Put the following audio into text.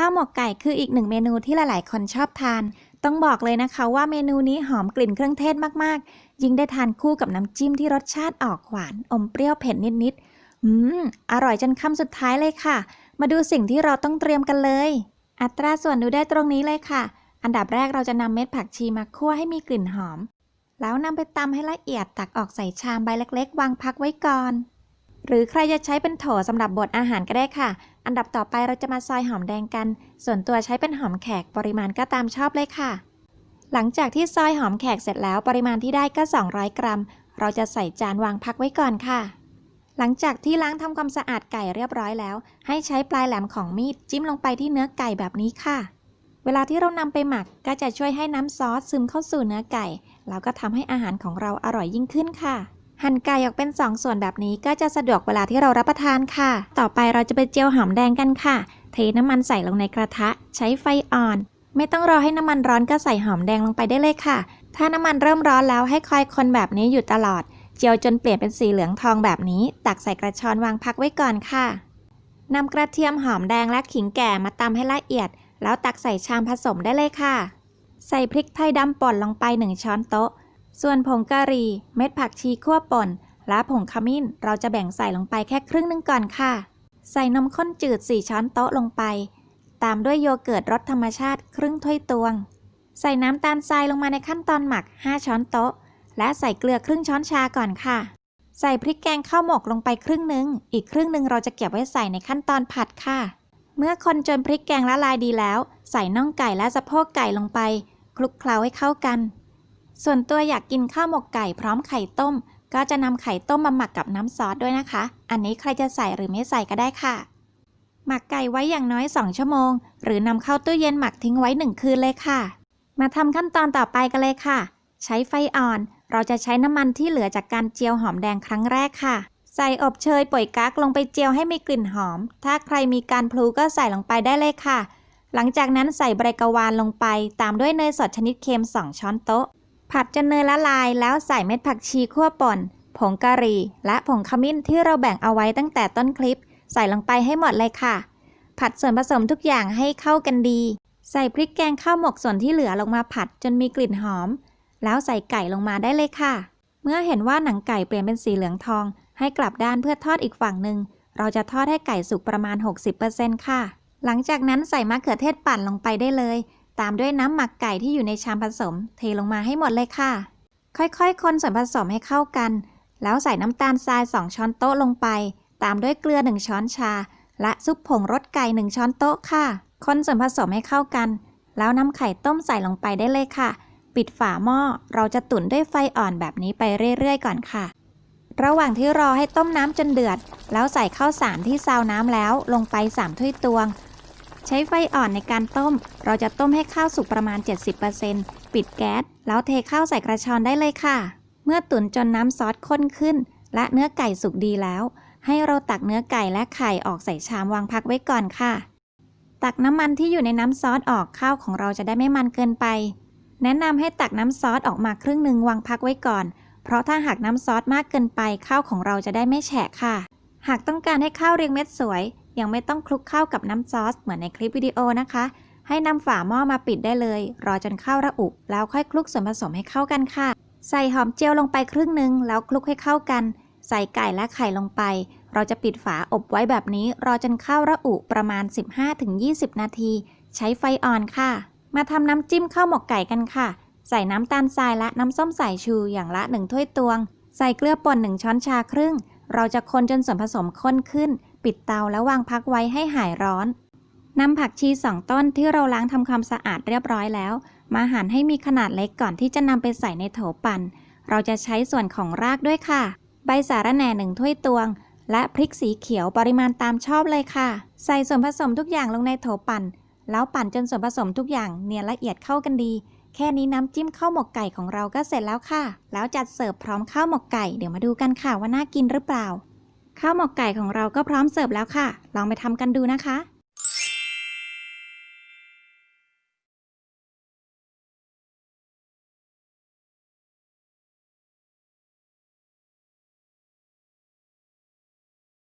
ข้าวหมกไก่คืออีกหนึ่งเมนูที่หลายๆ คนชอบทาน ต้องบอกเลยนะคะว่าเมนูนี้หอมกลิ่นเครื่องเทศมากๆ ยิ่งได้ทานคู่กับน้ำจิ้มที่รสชาติออกหวานอมเปรี้ยวเผ็ดนิดๆ อืม อร่อยจนคำสุดท้ายเลยค่ะ มาดูสิ่งที่เราต้องเตรียมกันเลย อัตราส่วนดูได้ตรงนี้เลยค่ะ อันดับแรกเราจะนำเม็ดผักชีมาคั่วให้มีกลิ่นหอม แล้วนำไปตำให้ละเอียดตักออกใส่ชามใบเล็ก ๆ วางพักไว้ก่อน หรือใครจะใช้เป็นโถสำหรับบดอาหารก็ได้ค่ะ อันดับต่อไปเราจะมาซอยหอมแดงกัน ส่วนตัวใช้เป็นหอมแขกปริมาณก็ตามชอบเลยค่ะ หลังจากที่ซอยหอมแขกเสร็จแล้วปริมาณที่ได้ก็ 200 กรัม เราจะใส่จานวางพักไว้ก่อนค่ะ หลังจากที่ล้างทำความสะอาดไก่เรียบร้อยแล้ว ให้ใช้ปลายแหลมของมีดจิ้มลงไปที่เนื้อไก่แบบนี้ค่ะเวลาที่เรานำไปหมักก็จะช่วยให้น้ำซอสซึมเข้าสู่เนื้อไก่ แล้วก็ทำให้อาหารของเราอร่อยยิ่งขึ้นค่ะ หั่นไก่ออกเป็น 2 ส่วนแบบนี้ก็จะสะดวกเวลาที่เรารับประทานค่ะ ต่อไปเราจะไปเจียวหอมแดงกันค่ะ เทน้ำมันใส่ลงในกระทะ ใช้ไฟอ่อน ไม่ต้องรอให้น้ำมันร้อนก็ใส่หอมแดงลงไปได้เลยค่ะ ถ้าน้ำมันเริ่มร้อนแล้วให้คอยคนแบบนี้อยู่ตลอด เจียวจนเปลี่ยนเป็นสีเหลืองทองแบบนี้ ตักใส่กระชอนวางพักไว้ก่อนค่ะนำกระเทียมหอมแดงและขิงแก่มาตำให้ละเอียด แล้วตักใส่ชามผสมได้เลยค่ะ ใส่พริกไทยดำป่นลงไป 1 ช้อนโต๊ะ ส่วนผงกะหรี่ เม็ดผักชีคั่วป่น และผงขมิ้น เราจะแบ่งใส่ลงไปแค่ครึ่งหนึงก่อนค่ะ ใส่นมข้นจืด 4 ช้อนโต๊ะลงไป ตามด้วยโยเกิร์ตรสธรรมชาติครึ่งถ้วยตวง ใส่น้ำตาลทรายลงมาในขั้นตอนหมัก 5 ช้อนโต๊ะ และใส่เกลือครึ่งช้อนชาก่อนค่ะ ใส่พริกแกงข้าวหมกลงไปครึ่งหนึ่งอีกครึ่งหนึ่งเราจะเก็บไว้ใส่ในขั้นตอนผัดค่ะ เมื่อคนจนพริกแกงละลายดีแล้ว ใส่น่องไก่และสะโพกไก่ลงไป คลุกเคล้าให้เข้ากัน ส่วนตัวอยากกินข้าวหมกไก่พร้อมไข่ต้ม ก็จะนำไข่ต้มมาหมักกับน้ำซอสด้วยนะคะ อันนี้ใครจะใส่หรือไม่ใส่ก็ได้ค่ะ หมักไก่ไว้อย่างน้อย 2 ชั่วโมง หรือนำเข้าตู้เย็นหมักทิ้งไว้ 1 คืนเลยค่ะ มาทำขั้นตอนต่อไปกันเลยค่ะ ใช้ไฟอ่อน เราจะใช้น้ำมันที่เหลือจากการเจียวหอมแดงครั้งแรกค่ะ ใส่อบเชยป่วยกั๊กลงไปเจียวให้มีกลิ่นหอม ถ้าใครมีการพลูก็ใส่ลงไปได้เลยค่ะหลังจากนั้นใส่ใบกะวานลงไป ตามด้วยเนยสดชนิดเค็ม 2 ช้อนโต๊ะ ผัดจนเนยละลายแล้วใส่เม็ดผักชีคั่วป่น ผงกะหรี่ และผงขมิ้นที่เราแบ่งเอาไว้ตั้งแต่ต้นคลิป ใส่ลงไปให้หมดเลยค่ะ ผัดส่วนผสมทุกอย่างให้เข้ากันดี ใส่พริกแกงข้าวหมกส่วนที่เหลือลงมาผัดจนมีกลิ่นหอม แล้วใส่ไก่ลงมาได้เลยค่ะ เมื่อเห็นว่าหนังไก่เปลี่ยนเป็นสีเหลืองทอง ให้กลับด้านเพื่อทอดอีกฝั่งหนึ่งเราจะทอดให้ไก่สุกประมาณ 60%ค่ะ หลังจากนั้นใส่มะเขือเทศปั่นลงไปได้เลย ตามด้วยน้ำหมักไก่ที่อยู่ในชามผสม เทลงมาให้หมดเลยค่ะ ค่อยๆ คนส่วนผสมให้เข้ากัน แล้วใส่น้ำตาลทราย 2 ช้อนโต๊ะลงไป ตามด้วยเกลือ 1 ช้อนชา และซุปผงรสไก่ 1 ช้อนโต๊ะค่ะ คนส่วนผสมให้เข้ากัน แล้วนำไข่ต้มใส่ลงไปได้เลยค่ะ ปิดฝาหม้อ เราจะตุ๋นด้วยไฟอ่อนแบบนี้ไปเรื่อยๆ ก่อนค่ะ ระหว่างที่รอให้ต้มน้ำจนเดือด แล้วใส่ข้าวสารที่ซาวน้ำแล้วลงไป3ถ้วยตวง ใช้ไฟอ่อนในการต้ม เราจะต้มให้ข้าวสุกประมาณ 70%ปิดแก๊ส แล้วเทข้าวใส่กระชอนได้เลยค่ะ เมื่อตุ๋นจนน้ำซอสข้นขึ้น และเนื้อไก่สุกดีแล้ว ให้เราตักเนื้อไก่และไข่ออกใส่ชามวางพักไว้ก่อนค่ะ ตักน้ำมันที่อยู่ในน้ำซอสออกข้าวของเราจะได้ไม่มันเกินไป แนะนำให้ตักน้ำซอสออกมาครึ่งหนึ่งวางพักไว้ก่อน เพราะถ้าหากน้ำซอสมากเกินไปข้าวของเราจะได้ไม่แฉะค่ะ หากต้องการให้ข้าวเรียงเม็ดสวย ยังไม่ต้องคลุกข้าวกับน้ำซอสเหมือนในคลิปวิดีโอนะคะ ให้นำฝาหม้อมาปิดได้เลย รอจนข้าวระอุ แล้วค่อยคลุกส่วนผสมให้เข้ากันค่ะ ใส่หอมเจียวลงไปครึ่งหนึ่งแล้วคลุกให้เข้ากัน ใส่ไก่และไข่ลงไป เราจะปิดฝาอบไว้แบบนี้ รอจนข้าวระอุประมาณ 15-20 นาที ใช้ไฟอ่อนค่ะ มาทำน้ำจิ้มข้าวหมกไก่กันค่ะ ใส่น้ำตาลทรายและน้ำส้มสายชูอย่างละ1ถ้วยตวง ใส่เกลือป่น1ช้อนชาครึ่ง เราจะคนจนส่วนผสมข้นขึ้น ปิดเตาแล้ววางพักไว้ให้หายร้อนนำผักชี2ต้นที่เราล้างทำความสะอาดเรียบร้อยแล้ว มาหั่นให้มีขนาดเล็กก่อนที่จะนำไปใส่ในโถปั่น เราจะใช้ส่วนของรากด้วยค่ะ ใบสาระแหน่หนึ่งถ้วยตวง และพริกสีเขียวปริมาณตามชอบเลยค่ะ ใส่ส่วนผสมทุกอย่างลงในโถปั่น แล้วปั่นจนส่วนผสมทุกอย่างเนียนละเอียดเข้ากันดี แค่นี้น้ำจิ้มข้าวหมกไก่ของเราก็เสร็จแล้วค่ะ แล้วจัดเสิร์ฟพร้อมข้าวหมกไก่ เดี๋ยวมาดูกันค่ะว่าน่ากินหรือเปล่า ข้าวหมกไก่ของเราก็พร้อมเสิร์ฟแล้วค่ะ ลองไปทำกันดูนะคะ